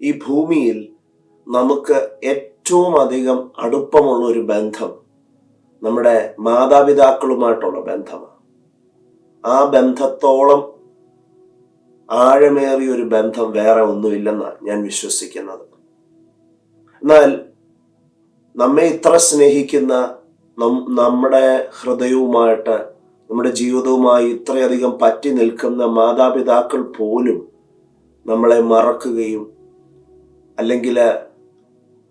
ഈ ഭൂമിയിൽ നമുക്ക് ഏറ്റവും അധികം അടുപ്പമുള്ള ഒരു ബന്ധം നമ്മുടെ മാതാപിതാക്കളുമായിട്ടുള്ള ബന്ധമാണ്. ആ ബന്ധത്തോളം ആഴമേറിയ ഒരു ബന്ധം വേറെ ഒന്നുമില്ലെന്നാണ് ഞാൻ വിശ്വസിക്കുന്നത്. എന്നാൽ നമ്മെ ഇത്ര സ്നേഹിക്കുന്ന നമ്മുടെ ഹൃദയവുമായിട്ട് നമ്മുടെ ജീവിതവുമായി ഇത്രയധികം പറ്റി നിൽക്കുന്ന മാതാപിതാക്കൾ പോലും നമ്മളെ മറക്കുകയും അല്ലെങ്കിൽ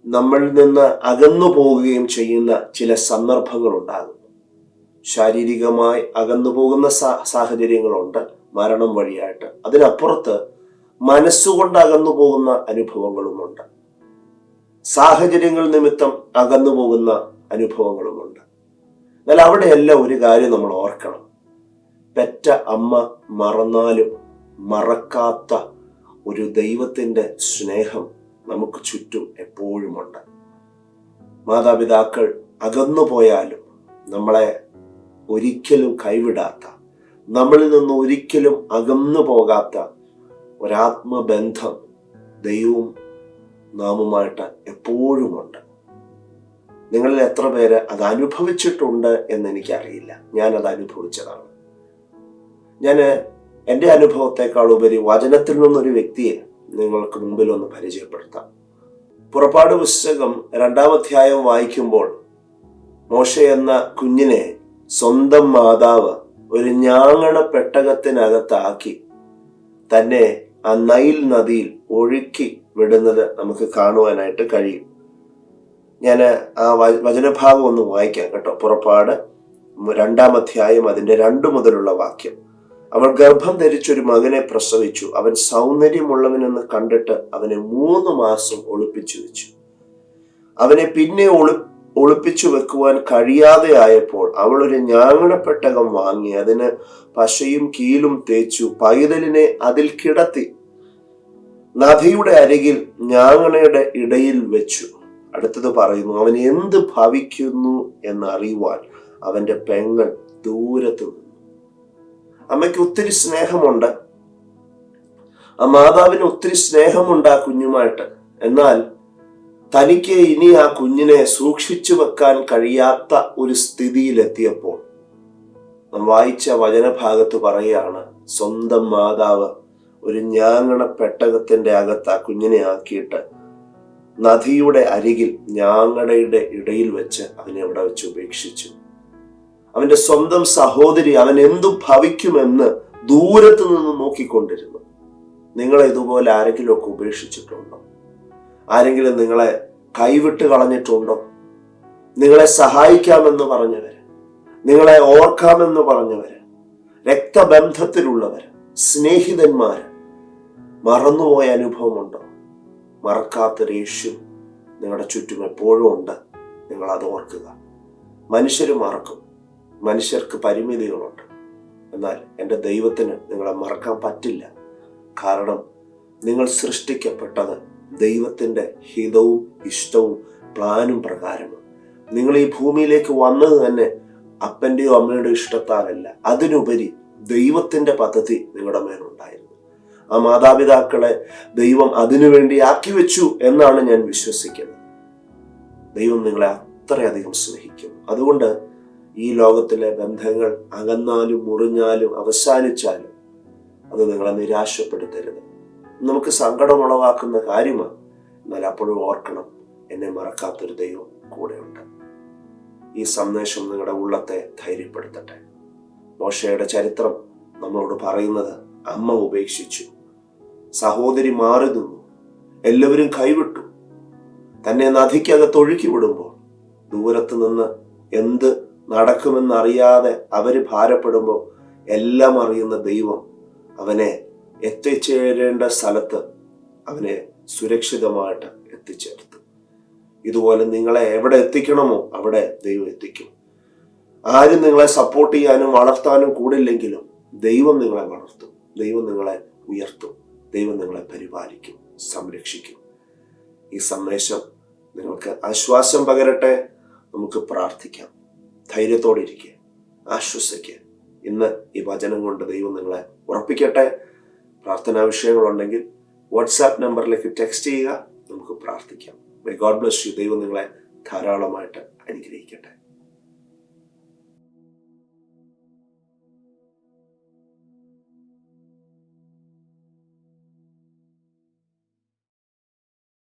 നമ്മളിൽ നിന്ന് അകന്നു പോവുകയും ചെയ്യുന്ന ചില സന്ദർഭങ്ങൾ ഉണ്ടാകും ശാരീരികമായി അകന്നു പോകുന്ന സാഹചര്യങ്ങളുണ്ട് മരണം വഴിയായിട്ട്. അതിനപ്പുറത്ത് മനസ്സുകൊണ്ട് അകന്നു പോകുന്ന അനുഭവങ്ങളുമുണ്ട്. സാഹചര്യങ്ങൾ നിമിത്തം അകന്നു പോകുന്ന അനുഭവങ്ങളുമുണ്ട്. എന്നാൽ അവിടെയെല്ലാം ഒരു കാര്യം നമ്മൾ ഓർക്കണം. പെറ്റ അമ്മ മറന്നാലും മറക്കാത്ത ഒരു ദൈവത്തിന്റെ സ്നേഹം നമുക്ക് ചുറ്റും എപ്പോഴുമുണ്ട്. മാതാപിതാക്കൾ അകന്നു പോയാലും നമ്മളെ ഒരിക്കലും കൈവിടാത്ത നമ്മളിൽ നിന്ന് ഒരിക്കലും അകന്നു പോകാത്ത ഒരാത്മബന്ധം ദൈവവും നാമുമായിട്ട് എപ്പോഴുമുണ്ട്. നിങ്ങളിൽ എത്ര പേര് അത് അനുഭവിച്ചിട്ടുണ്ട് എന്ന് എനിക്കറിയില്ല. ഞാൻ അത് അനുഭവിച്ചതാണ്. ഞാൻ എന്റെ അനുഭവത്തെക്കാൾ ഉപരി വചനത്തിൽ നിന്നൊരു വ്യക്തിയെ നിങ്ങൾക്ക് മുമ്പിൽ ഒന്ന് പരിചയപ്പെടുത്താം. പുറപ്പാട് പുസ്തകം രണ്ടാം അധ്യായം വായിക്കുമ്പോൾ മോശ എന്ന കുഞ്ഞിനെ സ്വന്തം മാതാവ് ഒരു ഞാങ്ങണ പെട്ടകത്തിനകത്താക്കി തന്നെ ആ നൈൽ നദിയിൽ ഒഴുക്കി വിടുന്നത് നമുക്ക് കാണുവാനായിട്ട് കഴിയും. ഞാൻ ആ വചനഭാഗം ഒന്ന് വായിക്കാം കേട്ടോ. പുറപ്പാട് രണ്ടാം അധ്യായം അതിന്റെ രണ്ടു മുതലുള്ള വാക്യം. അവൾ ഗർഭം ധരിച്ചൊരു മകനെ പ്രസവിച്ചു. അവൻ സൗന്ദര്യമുള്ളവനെന്ന് കണ്ടിട്ട് അവനെ മൂന്ന് മാസം ഒളിപ്പിച്ചു വെച്ചു. അവനെ പിന്നെ ഒളി ഒളിപ്പിച്ചു വെക്കുവാൻ കഴിയാതെ ആയപ്പോൾ അവൾ ഒരു ഞാങ്ങണപ്പെട്ടകം വാങ്ങി. അതിന് പശയും കീലും തേച്ചു. പൈതലിനെ അതിൽ കിടത്തി നദിയുടെ അരികിൽ ഞാങ്ങണയുടെ ഇടയിൽ വെച്ചു. അടുത്തത് പറയുന്നു അവൻ എന്ത് ഭവിക്കുന്നു എന്നറിയുവാൻ അവന്റെ പെങ്ങൾ ദൂരത്ത് നിന്നു അമ്മയ്ക്ക് ഒത്തിരി സ്നേഹമുണ്ട്. ആ മാതാവിന് ഒത്തിരി സ്നേഹമുണ്ട് ആ കുഞ്ഞുമായിട്ട്. എന്നാൽ തനിക്ക് ഇനി ആ കുഞ്ഞിനെ സൂക്ഷിച്ചു വെക്കാൻ കഴിയാത്ത ഒരു സ്ഥിതിയിലെത്തിയപ്പോൾ നാം വായിച്ച വചനഭാഗത്ത് പറയുകയാണ് സ്വന്തം മാതാവ് ഒരു ഞാങ്ങണ പെട്ടകത്തിന്റെ അകത്ത് ആ കുഞ്ഞിനെ ആക്കിയിട്ട് നദിയുടെ അരികിൽ ഞാങ്ങടയുടെ ഇടയിൽ വെച്ച് അതിനെ അവിടെ വെച്ച് ഉപേക്ഷിച്ചു. അവന്റെ സ്വന്തം സഹോദരി അവൻ എന്തു ഭവിക്കുമെന്ന് ദൂരത്ത് നിന്ന് നോക്കിക്കൊണ്ടിരുന്നു. നിങ്ങളെ ഇതുപോലെ ആരെങ്കിലുമൊക്കെ ഉപേക്ഷിച്ചിട്ടുണ്ടോ? ആരെങ്കിലും നിങ്ങളെ കൈവിട്ട് കളഞ്ഞിട്ടുണ്ടോ? നിങ്ങളെ സഹായിക്കാമെന്ന് പറഞ്ഞവര് നിങ്ങളെ ഓർക്കാമെന്ന് പറഞ്ഞവര് രക്തബന്ധത്തിലുള്ളവർ സ്നേഹിതന്മാർ മറന്നുപോയ അനുഭവമുണ്ടോ? മറക്കാത്ത യേശു നിങ്ങളുടെ ചുറ്റും എപ്പോഴും ഉണ്ട്. നിങ്ങൾ അത് ഓർക്കുക. മനുഷ്യരും മറക്കും. മനുഷ്യർക്ക് പരിമിതികളുണ്ട്. എന്നാൽ എന്റെ ദൈവത്തിന് നിങ്ങളെ മറക്കാൻ പറ്റില്ല. കാരണം നിങ്ങൾ സൃഷ്ടിക്കപ്പെട്ടത് ദൈവത്തിന്റെ ഹിതവും ഇഷ്ടവും പ്ലാനും പ്രകാരമാണ്. നിങ്ങൾ ഈ ഭൂമിയിലേക്ക് വന്നത് തന്നെ അപ്പന്റെയോ അമ്മയുടെയോ ഇഷ്ടത്താലല്ല. അതിനുപരി ദൈവത്തിന്റെ പദ്ധതി നിങ്ങളുടെ മേലുണ്ടായിരുന്നു. ആ മാതാപിതാക്കളെ ദൈവം അതിനുവേണ്ടി ആക്കി വെച്ചു എന്നാണ് ഞാൻ വിശ്വസിക്കുന്നത്. ദൈവം നിങ്ങളെ അത്രയധികം സ്നേഹിക്കും അതുകൊണ്ട് ഈ ലോകത്തിലെ ബന്ധങ്ങൾ അകന്നാലും മുറിഞ്ഞാലും അവസാനിച്ചാലും അത് നിങ്ങളെ നിരാശപ്പെടുത്തരുത്. നമുക്ക് സങ്കടമുളവാക്കുന്ന കാര്യമാണ്. എന്നാൽ അപ്പോഴും ഓർക്കണം എന്നെ മറക്കാത്തൊരു ദൈവം കൂടെയുണ്ട്. ഈ സന്ദേശം നിങ്ങളുടെ ഉള്ളത്തെ ധൈര്യപ്പെടുത്തട്ടെ. മോശയുടെ ചരിത്രം നമ്മളോട് പറയുന്നത് അമ്മ ഉപേക്ഷിച്ചു സഹോദരി മാറി നിന്നു എല്ലാവരും കൈവിട്ടു. തന്നെ നദിക്കകത്ത് ഒഴുക്കി വിടുമ്പോൾ ദൂരത്ത് നിന്ന് എന്ത് നടക്കുമെന്നറിയാതെ അവർ ഭാരപ്പെടുമ്പോൾ എല്ലാം അറിയുന്ന ദൈവം അവനെ എത്തിച്ചേരേണ്ട സ്ഥലത്ത് അവനെ സുരക്ഷിതമായിട്ട് എത്തിച്ചേർത്തു. ഇതുപോലെ നിങ്ങളെ എവിടെ എത്തിക്കണമോ അവിടെ ദൈവം എത്തിക്കും. ആരും നിങ്ങളെ സപ്പോർട്ട് ചെയ്യാനും വളർത്താനും കൂടില്ലെങ്കിലും ദൈവം നിങ്ങളെ വളർത്തും. ദൈവം നിങ്ങളെ ഉയർത്തും. ദൈവം നിങ്ങളെ പരിപാലിക്കും സംരക്ഷിക്കും. ഈ സന്ദേശം നിങ്ങൾക്ക് ആശ്വാസം പകരട്ടെ. നമുക്ക് പ്രാർത്ഥിക്കാം. ധൈര്യത്തോടെ ഇരിക്കുക ആശ്വസിക്കുക ഇന്ന് ഈ വചനം കൊണ്ട് ദൈവം നിങ്ങളെ ഉറപ്പിക്കട്ടെ. പ്രാർത്ഥനാ വിഷയങ്ങളുണ്ടെങ്കിൽ വാട്സാപ്പ് നമ്പറിലേക്ക് ടെക്സ്റ്റ് ചെയ്യുക. നമുക്ക് പ്രാർത്ഥിക്കാം. മൈ ഗോഡ് ബ്ലസ് യു ദൈവം നിങ്ങളെ ധാരാളമായിട്ട് അനുഗ്രഹിക്കട്ടെ.